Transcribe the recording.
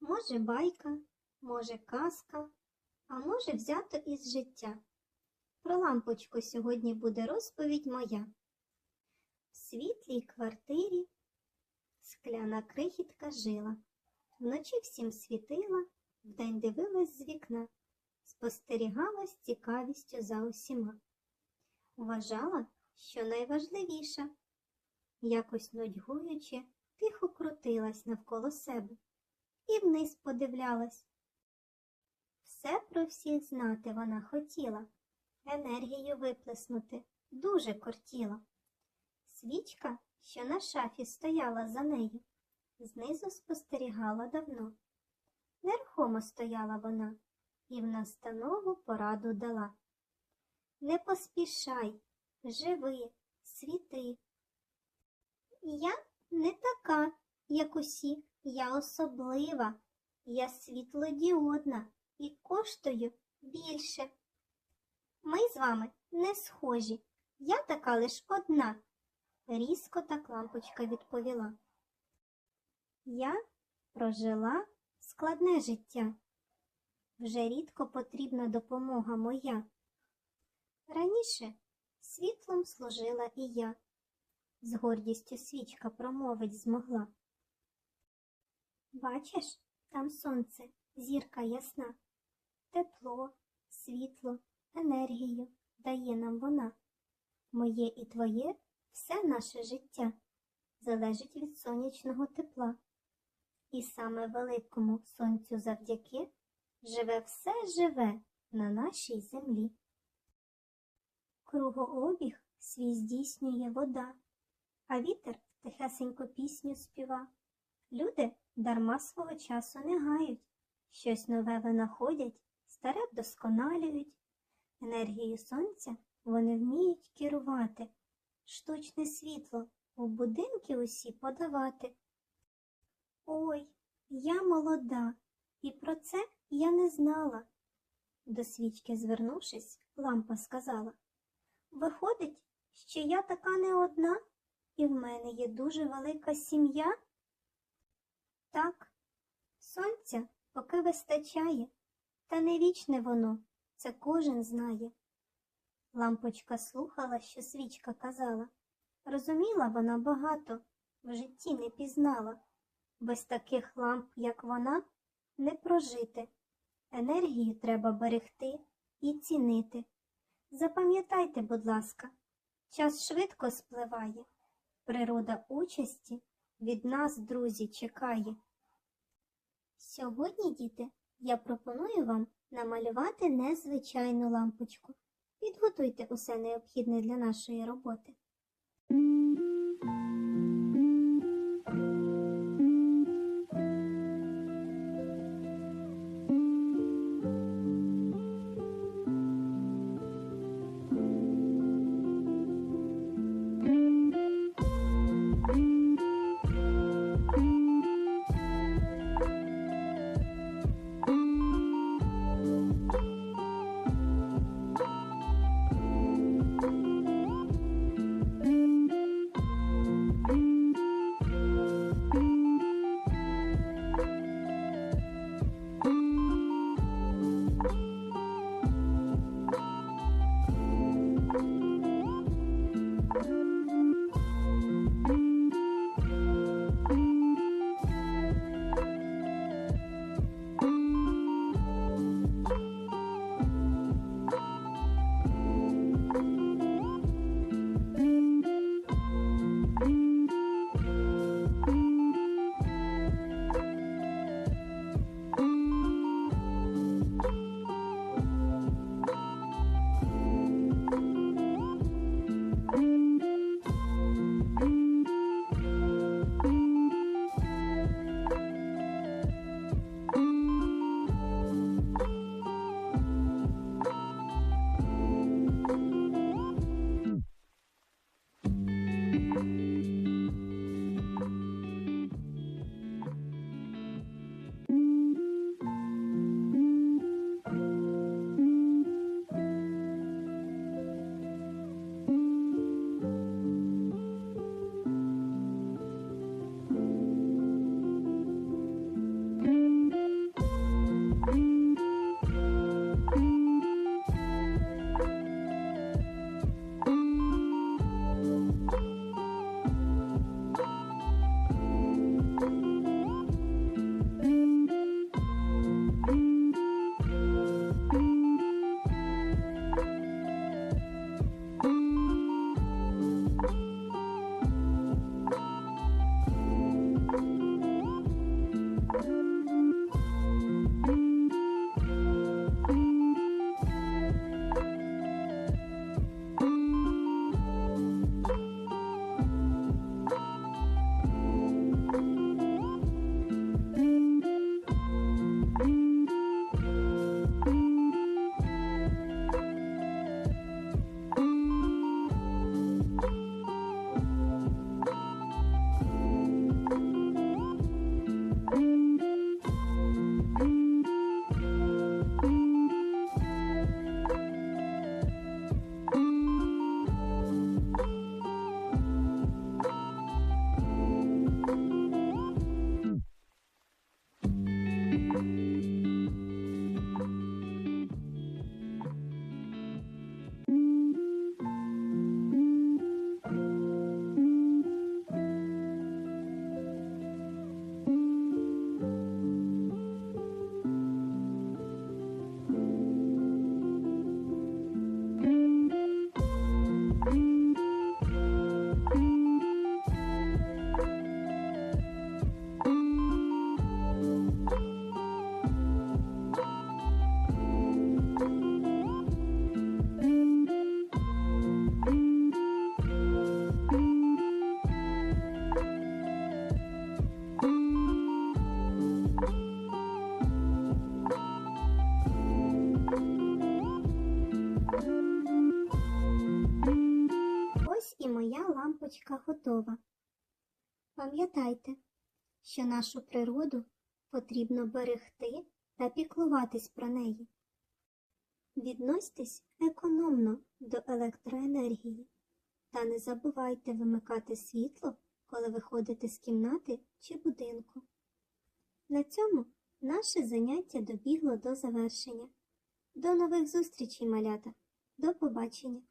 Може, байка, може, казка, а може, взято із життя. Про лампочку сьогодні буде розповідь моя. В світлій квартирі скляна крихітка жила. Вночі всім світила, вдень дивилась з вікна, спостерігала з цікавістю за усіма. Вважала, що найважливіша. Якось нудьгуючи, тихо крутилась навколо себе і вниз подивлялась. Все про всіх знати вона хотіла, енергію виплеснути дуже кортіла. Свічка, що на шафі стояла за нею, знизу спостерігала давно. Нерухомо стояла вона і в настанову пораду дала. Не поспішай, живи, світи. Я не така, як усі, я особлива, я світлодіодна і коштую більше. Ми з вами не схожі, я така лиш одна, різко так лампочка відповіла. Я прожила складне життя. Вже рідко потрібна допомога моя. Раніше світлом служила і я, з гордістю свічка промовить змогла. Бачиш, там сонце, зірка ясна, тепло, світло, енергію дає нам вона. Моє і твоє все наше життя залежить від сонячного тепла. І саме великому сонцю завдяки живе все живе на нашій землі. Кругообіг свій здійснює вода, а вітер тихесенько пісню співа. Люди дарма свого часу не гають, щось нове винаходять, старе вдосконалюють. Енергію сонця вони вміють керувати, штучне світло у будинки усі подавати. Ой, я молода, і про це я не знала. До свічки звернувшись, лампа сказала. Виходить, що я така не одна, і в мене є дуже велика сім'я. Так, сонця поки вистачає, та не вічне воно, це кожен знає. Лампочка слухала, що свічка казала. Розуміла вона багато, в житті не пізнала. Без таких ламп, як вона, не прожити. Енергію треба берегти і цінити. Запам'ятайте, будь ласка, час швидко спливає, природа участі від нас, друзі, чекає. Сьогодні, діти, я пропоную вам намалювати незвичайну лампочку. Підготуйте усе необхідне для нашої роботи. Лампочка готова. Пам'ятайте, що нашу природу потрібно берегти та піклуватись про неї. Відносьтесь економно до електроенергії та не забувайте вимикати світло, коли виходите з кімнати чи будинку. На цьому наше заняття добігло до завершення. До нових зустрічей, малята! До побачення!